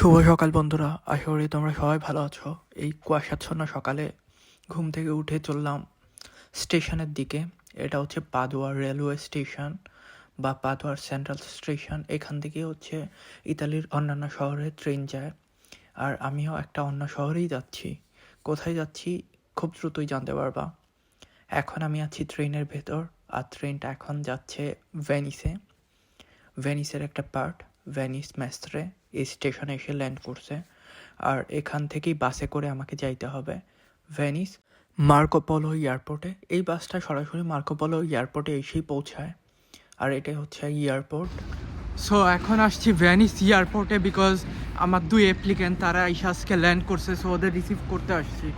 শুভ সকাল বন্ধুরা। আশা করি তোমরা সবাই ভালো আছো। এই কুয়াশাচ্ছন্ন সকালে ঘুম থেকে উঠে চললাম স্টেশনের দিকে। এটা হচ্ছে পাদুয়ার রেলওয়ে স্টেশন বা পাদুয়ার সেন্ট্রাল স্টেশন। এখান থেকে হচ্ছে ইতালির অন্যান্য শহরে ট্রেন যায়। আর আমিও একটা অন্য শহরেই যাচ্ছি। কোথায় যাচ্ছি খুব দ্রুতই জানতে পারবা। এখন আমি আছি ট্রেনের ভেতর। আর ট্রেনটা এখন যাচ্ছে ভেনিসে। ভেনিসের একটা পার্ট, ভেনিস ম্যাস্ত্রে এই স্টেশনে এসে ল্যান্ড করছে। আর এখান থেকেই বাসে করে আমাকে যাইতে হবে। ভেনিস মার্কোপোলো এয়ারপোর্টে। এই বাসটা সরাসরি মার্কোপোলো এয়ারপোর্টে এসেই পৌঁছায়। আর এটাই হচ্ছে এয়ারপোর্ট। সো এখন আসছি ভ্যানিস এয়ারপোর্টে বিকজ আমার দুই অ্যাপ্লিকেন্ট তারা এসে আজকে ল্যান্ড করছে সো ওদের রিসিভ করতে আসছি।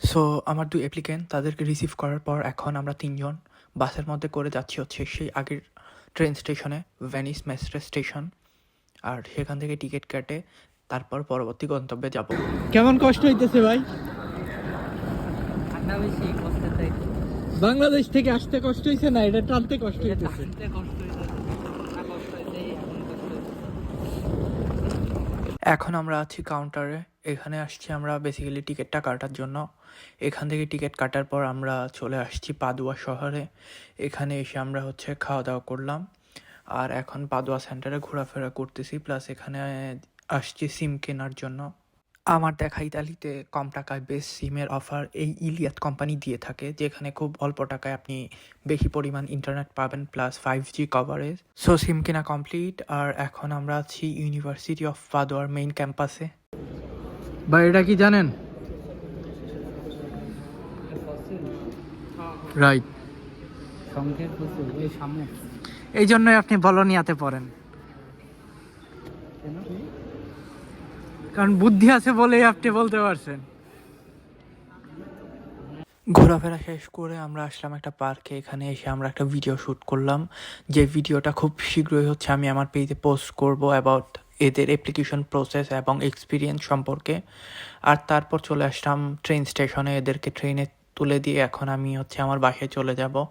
সো আমার দুই অ্যাপ্লিকেন্ট তাদেরকে রিসিভ করার পর এখন আমরা তিনজন বাসের মধ্যে করে যাচ্ছি হচ্ছে সেই আগের ট্রেন স্টেশনে ভ্যানিস মেস্ট্রে স্টেশন আর সেখান থেকে টিকিট কাটে তারপর পরবর্তী গন্তব্যে যাব। কেমন কষ্ট হইতেছে ভাই? বাংলাদেশ থেকে আসতে কষ্ট হইছে না এটা টানতে কষ্ট হইতেছে? এখন আমরা আছি কাউন্টারে এখানে আসছি আমরা বেসিক্যালি টিকিটটা কাটার জন্য। এখান থেকে টিকিট কাটার পর আমরা চলে আসছি পাদুয়া শহরে। এখানে এসে আমরা হচ্ছে খাওয়া দাওয়া করলাম। আর এখন পাদুয়া সেন্টারে ঘোরাফেরা করতেছি প্লাস এখানে আসছি সিম কেনার জন্য। আমার দেখা ইতালিতে কম টাকায় বেশ সিমের অফার এই ইলিয়াত কোম্পানি দিয়ে থাকে, যেখানে খুব অল্প টাকায় আপনি বেশি পরিমাণ ইন্টারনেট পাবেন plus five G coverage so SIM কেনা কমপ্লিট আর এখন আমরা আছি ইউনিভার্সিটি অফ পাদোয়ার মেইন ক্যাম্পাসে ভাই, এটা কি জানেন? রাইট এই জন্যই আপনি বলনিয়াতে পড়েন। কারণ বুদ্ধি আছে বলেই আপনি বলতে পারছেন। ঘোরাফেরা শেষ করে আমরা আসলাম একটা পার্কে। এখানে এসে আমরা একটা ভিডিও শ্যুট করলাম। যে ভিডিওটা খুব শীঘ্রই হচ্ছে আমি আমার পেজে পোস্ট করব অ্যাবাউট এদের অ্যাপ্লিকেশন প্রসেস এবং এক্সপিরিয়েন্স সম্পর্কে। আর তারপর চলে আসলাম ট্রেন স্টেশনে এদেরকে ট্রেনে তুলে দিয়ে এখন আমি হচ্ছে আমার বাসায় চলে যাব।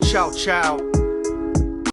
Ciao, ciao.